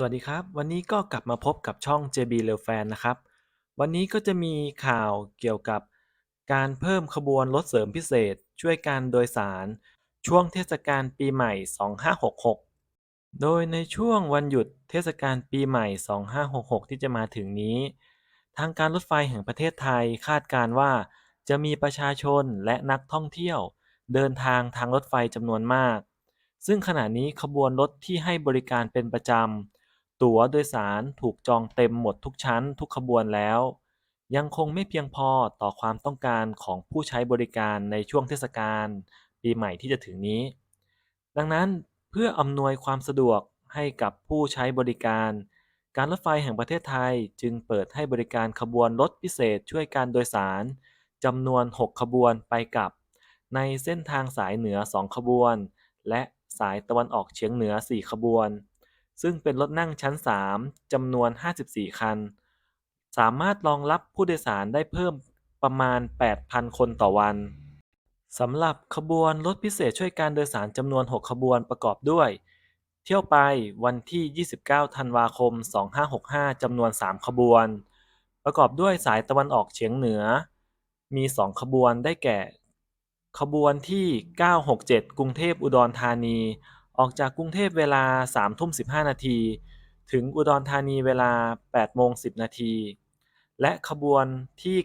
สวัสดีครับ วันนี้ก็กลับมาพบกับช่อง JB r e l Fan นะครับ วันนี้ก็จะมีข่าวเกี่ยวกับการเพิ่มขบวนรถเสริมพิเศษ ช่วยการโดยสาร ช่วงเทศกาลปีใหม่ 2566 โดยในช่วงวันหยุดเทศกาลปีใหม่ 2566 ที่จะมาถึงนี้ ทางการรถไฟแห่งประเทศไทยคาดการว่า จะมีประชาชนและนักท่องเที่ยว เดินทางทางรถไฟจำนวนมาก ซึ่งขณะนี้ขบวนรถที่ให้บริการเป็นประจำ ตั๋วโดยสารถูกจองเต็มหมดทุกชั้นทุกขบวนแล้ว ยังคงไม่เพียงพอต่อความต้องการของผู้ใช้บริการในช่วงเทศกาลปีใหม่ที่จะถึงนี้ ดังนั้นเพื่ออำนวยความสะดวกให้กับผู้ใช้บริการ การรถไฟแห่งประเทศไทยจึงเปิดให้บริการขบวนรถพิเศษช่วยการโดยสารจำนวน 6 ขบวนไปกลับ ในเส้นทางสายเหนือ 2 ขบวน และสายตะวันออกเฉียงเหนือ 4 ขบวน ซึ่งเป็นรถนั่งชั้น 3จำนวน 54 คัน สามารถรองรับผู้โดยสารได้เพิ่มประมาณ 8,000 คนต่อวันสำหรับขบวนรถพิเศษช่วยการโดยสารจำนวน 6 ขบวนประกอบด้วย เที่ยวไปวันที่ 29 ธันวาคม 2565 จำนวน 3 ขบวน ประกอบด้วยสายตะวันออกเฉียงเหนือ มี 2 ขบวนได้แก่ ขบวนที่ 967 กรุงเทพอุดรธานี ออกจากกรุงเทพเวลา3ทุ่ม15 นาที ถึงอุดรธานีเวลา8โมง10 นาที และขบวนที่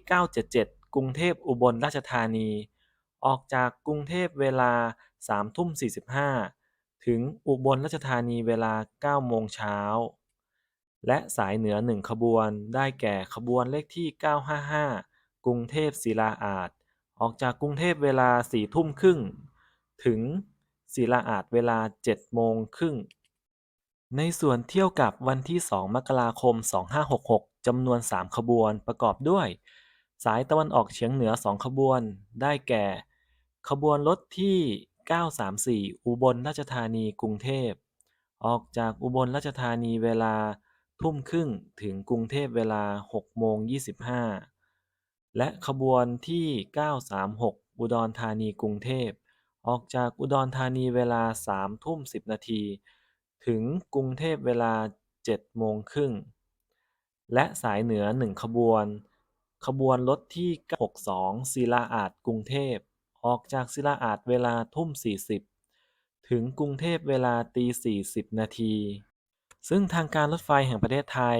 977 กรุงเทพอุบลราชธานี ออกจากกรุงเทพเวลา3ทุ่ม45 ถึงอุบลราชธานีเวลา9โมงเช้า และสายเหนือ 1 ขบวนได้แก่ขบวนเลขที่ 955 กรุงเทพศิลาอาด ออกจากกรุงเทพเวลา4ทุ่มครึ่ง ถึง ศิลาอาดเวลา7โมงครึ่งในส่วนเที่ยวกับวันที่ 2 มกราคม 2566 จำนวน 3 ขบวนประกอบด้วย สายตะวันออกเฉียงเหนือ 2 ขบวน ได้แก่ ขบวนรถที่ 934 อุบลราชธานีกรุงเทพ ออกจากอุบลราชธานีเวลาทุ่มครึ่งถึงกรุงเทพเวลา 6 โมง 25 และขบวนที่ 936 อุดรธานีกรุงเทพ ออกจากอุดรธานีเวลา3ทุ่ม10นาที ถึงกรุงเทพเวลา7โมงครึ่ง และสายเหนือ1ขบวน ขบวนรถที่ 62ศิลาอาดกรุงเทพ ออกจากศิลาอาดเวลาทุ่ม 40 ถึงกรุงเทพเวลาตี 40 นาที ซึ่งทางการรถไฟแห่งประเทศไทย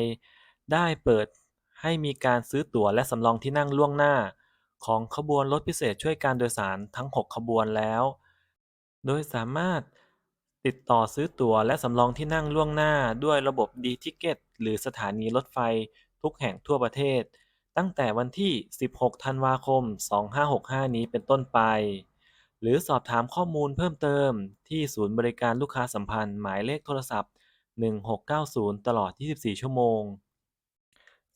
ได้เปิดให้มีการซื้อตั๋วและสำรองที่นั่งล่วงหน้า ของขบวนรถพิเศษช่วยการโดยสารทั้ง 6 ขบวนแล้ว โดยสามารถติดต่อซื้อตั๋วและสำรองที่นั่งล่วงหน้าด้วยระบบ D-Ticket หรือสถานีรถไฟทุกแห่งทั่วประเทศ ตั้งแต่วันที่ 16 ธันวาคม 2565 นี้เป็นต้นไป หรือสอบถามข้อมูลเพิ่มเติมที่ศูนย์บริการลูกค้าสัมพันธ์หมายเลขโทรศัพท์ 1690 ตลอด 24 ชั่วโมง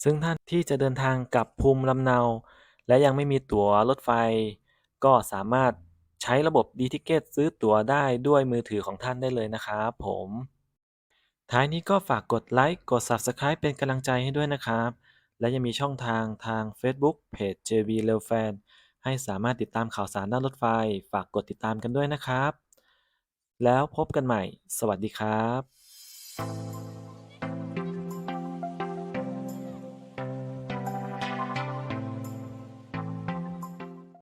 ซึ่งท่านที่จะเดินทางกลับภูมิลำเนา และยังไม่มีตั๋วรถไฟ ก็สามารถใช้ระบบ D-Ticket ซื้อตั๋วได้ด้วยมือถือของท่านได้เลยนะครับผม ท้ายนี้ก็ฝากกดไลค์กด Subscribe เป็นกำลังใจให้ด้วยนะครับ และยังมีช่องทางทาง Facebook เพจ JB r e l Fan ให้สามารถติดตามข่าวสารด้านรถไฟ ฝากกดติดตามกันด้วยนะครับ แล้วพบกันใหม่ สวัสดีครับ